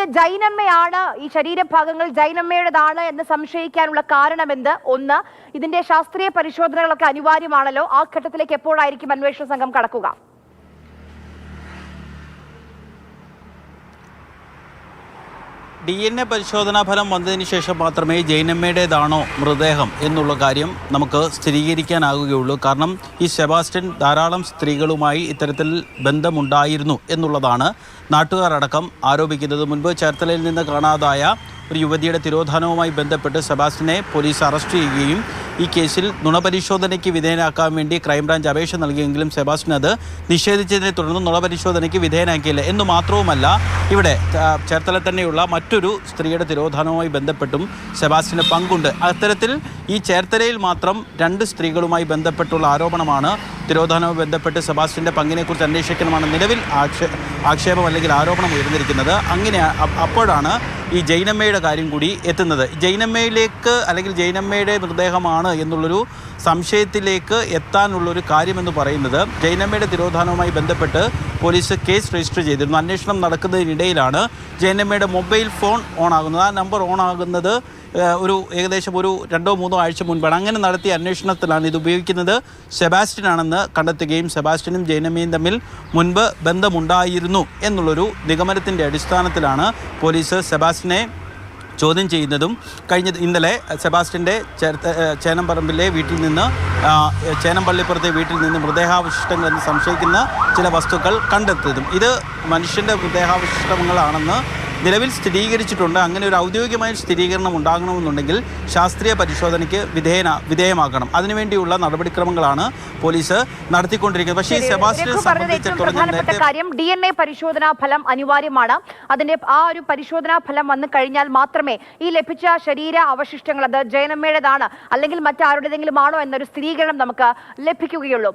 ഇത് ജൈനമ്മയാണ് ഈ ശരീരഭാഗങ്ങൾ ജൈനമ്മയുടേതാണ് എന്ന് സംശയിക്കാനുള്ള കാരണമെന്ത്? ഒന്ന് ഇതിന്റെ ശാസ്ത്രീയ പരിശോധനകളൊക്കെ അനിവാര്യമാണല്ലോ. ആ ഘട്ടത്തിലേക്ക് എപ്പോഴായിരിക്കും അന്വേഷണ സംഘം കടക്കുക? ഡി എൻ എ പരിശോധനാ ഫലം വന്നതിന് ശേഷം മാത്രമേ ജൈനമ്മയുടേതാണോ മൃതദേഹം എന്നുള്ള കാര്യം നമുക്ക് സ്ഥിരീകരിക്കാനാകുകയുള്ളൂ. കാരണം ഈ സെബാസ്റ്റ്യൻ ധാരാളം സ്ത്രീകളുമായി ഇത്തരത്തിൽ ബന്ധമുണ്ടായിരുന്നു എന്നുള്ളതാണ് നാട്ടുകാരടക്കം ആരോപിക്കുന്നത്. മുൻപ് ചേർത്തലയിൽ നിന്ന് കാണാതായ ഒരു യുവതിയുടെ തിരോധാനവുമായി ബന്ധപ്പെട്ട് സെബാസ്റ്റ്യനെ പോലീസ് അറസ്റ്റ് ചെയ്യുകയും ഈ കേസിൽ നുണപരിശോധനയ്ക്ക് വിധേയനാക്കാൻ വേണ്ടി ക്രൈംബ്രാഞ്ച് അപേക്ഷ നൽകിയെങ്കിലും സെബാസ്റ്റിൻ അത് നിഷേധിച്ചതിനെ തുടർന്ന് നുണപരിശോധനയ്ക്ക് വിധേയനാക്കിയില്ല എന്ന് മാത്രവുമല്ല ഇവിടെ ചേർത്തല തന്നെയുള്ള മറ്റൊരു സ്ത്രീയുടെ തിരോധാനവുമായി ബന്ധപ്പെട്ടും സെബാസ്റ്റിന് പങ്കുണ്ട്. അത്തരത്തിൽ ഈ ചേർത്തലയിൽ മാത്രം രണ്ട് സ്ത്രീകളുമായി ബന്ധപ്പെട്ടുള്ള ആരോപണമാണ് തിരോധാനവുമായി ബന്ധപ്പെട്ട് സെബാസ്റ്റിന്റെ പങ്കിനെക്കുറിച്ച് അന്വേഷിക്കണമെന്നാണ് നിലവിൽ ആക്ഷേപം അല്ലെങ്കിൽ ആരോപണം ഉയർന്നിരിക്കുന്നത്. അങ്ങനെ അപ്പോഴാണ് ഈ ജൈനമ്മയുടെ കാര്യം കൂടി എത്തുന്നത്. ജൈനമ്മയിലേക്ക് അല്ലെങ്കിൽ ജൈനമ്മയുടെ മൃതദേഹമാണ് എന്നുള്ളൊരു സംശയത്തിലേക്ക് എത്താനുള്ളൊരു കാര്യമെന്ന് പറയുന്നത് ജൈനമ്മയുടെ തിരോധാനവുമായി ബന്ധപ്പെട്ട് പോലീസ് കേസ് രജിസ്റ്റർ ചെയ്തിരുന്നു. അന്വേഷണം നടക്കുന്നതിനിടയിലാണ് ജൈനമ്മയുടെ മൊബൈൽ ഫോൺ ഓൺ ആകുന്നത് ആ നമ്പർ ഓൺ ആകുന്നത് ഒരു ഏകദേശം ഒരു രണ്ടോ മൂന്നോ ആഴ്ച മുൻപാണ്. അങ്ങനെ നടത്തിയ അന്വേഷണത്തിലാണ് ഇത് ഉപയോഗിക്കുന്നത്. സെബാസ്റ്റ്യൻ ആണെന്ന് കണ്ടെത്തുകയും സെബാസ്റ്റ്യനും ജൈനമ്മയും തമ്മിൽ മുൻപ് ബന്ധമുണ്ടായിരുന്നു എന്നുള്ളൊരു നിഗമനത്തിന്റെ അടിസ്ഥാനത്തിലാണ് പോലീസ് സെബാസ്റ്റ്യനെ ചോദ്യം ചെയ്യുന്നതും കഴിഞ്ഞ ഇന്നലെ ഏഹ് ചേനമ്പറമ്പിലെ വീട്ടിൽ നിന്ന് ചേനമ്പള്ളിപ്പുറത്തെ വീട്ടിൽ നിന്ന് മൃതദേഹാവശിഷ്ടങ്ങൾ എന്ന് സംശയിക്കുന്ന ചില വസ്തുക്കൾ കണ്ടെത്തിയതും. ഇത് മനുഷ്യന്റെ മൃതദേഹാവശിഷ്ടങ്ങളാണെന്ന് നിലവിൽ സ്ഥിരീകരിച്ചിട്ടുണ്ട്. അങ്ങനെ ഒരു ഔദ്യോഗികമായ സ്ഥിരീകരണം ഉണ്ടാകണമെന്നുണ്ടെങ്കിൽ ശാസ്ത്രീയ പരിശോധനയ്ക്ക് വിധേയന വിധേയമാക്കണം അതിനുവേണ്ടിയുള്ള നടപടിക്രമങ്ങളാണ് പോലീസ് നടത്തിക്കൊണ്ടിരിക്കുന്നത്. പക്ഷേ ഈ പ്രധാനപ്പെട്ട കാര്യം ഡി എൻ എ പരിശോധനാ ഫലം അനിവാര്യമാണ്. അതിന്റെ ആ ഒരു പരിശോധനാ ഫലം വന്നു കഴിഞ്ഞാൽ മാത്രമേ ഈ ലഭിച്ച ശരീര അവശിഷ്ടങ്ങൾ അത് ജയനമ്മയുടേതാണ് അല്ലെങ്കിൽ മറ്റാരുടേതെങ്കിലും ആണോ എന്നൊരു സ്ഥിരീകരണം നമുക്ക് ലഭിക്കുകയുള്ളൂ.